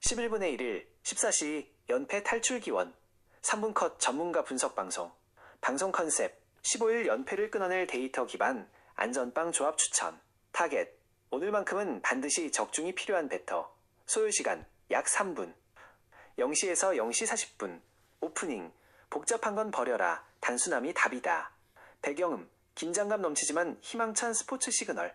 11분의 1일 14시 연패 탈출 기원. 3분 컷 전문가 분석 방송. 방송 컨셉 15일 연패를 끊어낼 데이터 기반 안전빵 조합 추천. 타겟 오늘만큼은 반드시 적중이 필요한 배터. 소요 시간 약 3분. 0시에서 0시 40분. 오프닝 복잡한 건 버려라. 단순함이 답이다. 배경음 긴장감 넘치지만 희망찬 스포츠 시그널.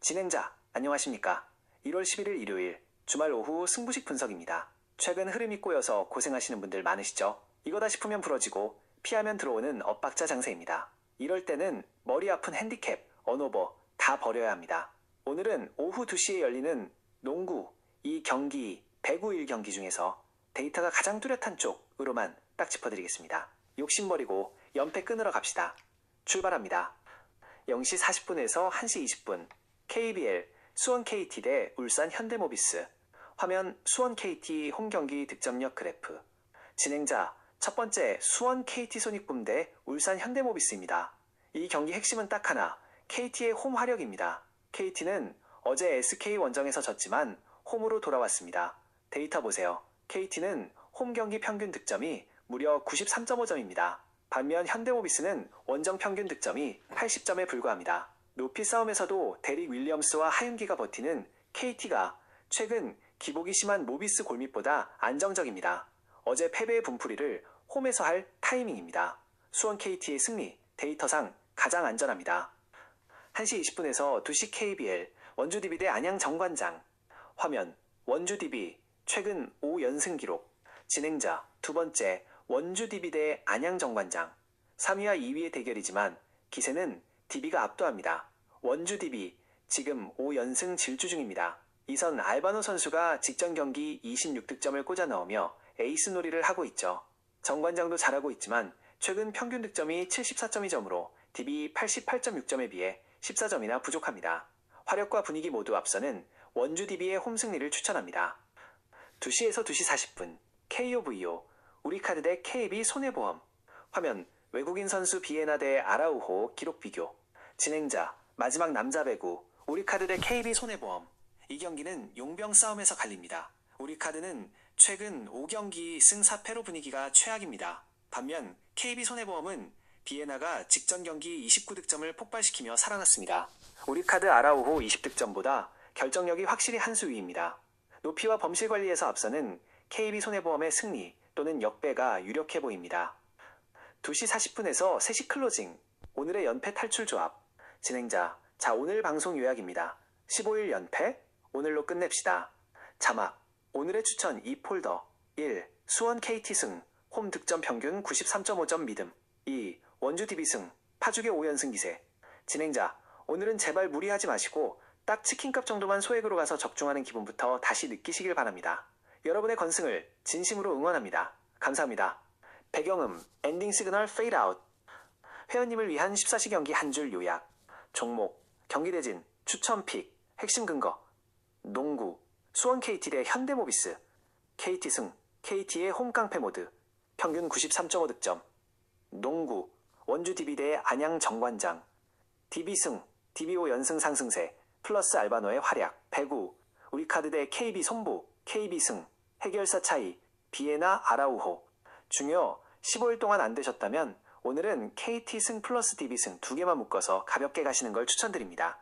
진행자 안녕하십니까? 1월 11일 일요일 주말 오후 승부식 분석입니다 최근 흐름이 꼬여서 고생하시는 분들 많으시죠 이거다 싶으면 부러지고 피하면 들어오는 엇박자 장세입니다 이럴 때는 머리 아픈 핸디캡 언오버 다 버려야 합니다 오늘은 오후 2시에 열리는 농구 이 경기 배구 1경기 중에서 데이터가 가장 뚜렷한 쪽으로만 딱 짚어드리겠습니다. 욕심 버리고 연패 끊으러 갑시다. 출발합니다. 0시 40분에서 1시 20분 KBL 수원 KT 대 울산 현대모비스 화면 수원 KT 홈경기 득점력 그래프 진행자 첫 번째 수원 KT 손익붐 대 울산 현대모비스입니다. 이 경기 핵심은 딱 하나 KT의 홈 화력입니다. KT는 어제 SK 원정에서 졌지만 홈으로 돌아왔습니다. 데이터 보세요. KT는 홈 경기 평균 득점이 무려 93.5점입니다. 반면 현대모비스는 원정 평균 득점이 80점에 불과합니다. 높이 싸움에서도 데릭 윌리엄스와 하윤기가 버티는 KT가 최근 기복이 심한 모비스 골밑보다 안정적입니다. 어제 패배의 분풀이를 홈에서 할 타이밍입니다. 수원 KT의 승리, 데이터상 가장 안전합니다. 1시 20분에서 2시 KBL 원주 DB 대 안양 정관장 화면 원주 DB 최근 5연승 기록 진행자 두 번째 원주 DB 대 안양 정관장 3위와 2위의 대결이지만 기세는 DB가 압도합니다. 원주 DB 지금 5연승 질주 중입니다. 이선 알바노 선수가 직전 경기 26득점을 꽂아 넣으며 에이스 놀이를 하고 있죠. 정관장도 잘하고 있지만 최근 평균 득점이 74.2점으로 DB 88.6점에 비해 14점이나 부족합니다. 화력과 분위기 모두 앞서는 원주 DB의 홈 승리를 추천합니다. 2시에서 2시 40분 KOVO 우리카드 대 KB 손해보험 화면 외국인 선수 비에나 대 아라우호 기록 비교 진행자 마지막 남자 배구 우리카드 대 KB 손해보험 이 경기는 용병 싸움에서 갈립니다. 우리 카드는 최근 5경기 승 4패로 분위기가 최악입니다. 반면 KB 손해보험은 비에나가 직전 경기 29득점을 폭발시키며 살아났습니다. 우리 카드 아라우호 20득점보다 결정력이 확실히 한 수 위입니다. 높이와 범실 관리에서 앞서는 KB 손해보험의 승리 또는 역배가 유력해 보입니다. 2시 40분에서 3시 클로징 오늘의 연패 탈출 조합 진행자 자 오늘 방송 요약입니다. 15일 연패 오늘로 끝냅시다. 자막. 오늘의 추천 2 폴더. 1. 수원 KT 승. 홈 득점 평균 93.5점 믿음. 2. 원주 DB 승. 파죽의 5연승 기세. 진행자. 오늘은 제발 무리하지 마시고 딱 치킨값 정도만 소액으로 가서 적중하는 기분부터 다시 느끼시길 바랍니다. 여러분의 건승을 진심으로 응원합니다. 감사합니다. 배경음. 엔딩 시그널 페이드 아웃 회원님을 위한 14시 경기 한 줄 요약. 종목. 경기 대진. 추천 픽. 핵심 근거 농구 수원 KT 대 현대모비스 KT 승 KT의 홈깡패 모드 평균 93.5 득점. 농구 원주 DB 대 안양 정관장. DB 승 DBO 연승 상승세 플러스 알바노의 활약 배구. 우리카드 대 KB 손보 KB 승 해결사 차이 비에나 아라우호. 중요 15일 동안 안 되셨다면 오늘은 KT 승 플러스 DB 승 두 개만 묶어서 가볍게 가시는 걸 추천드립니다.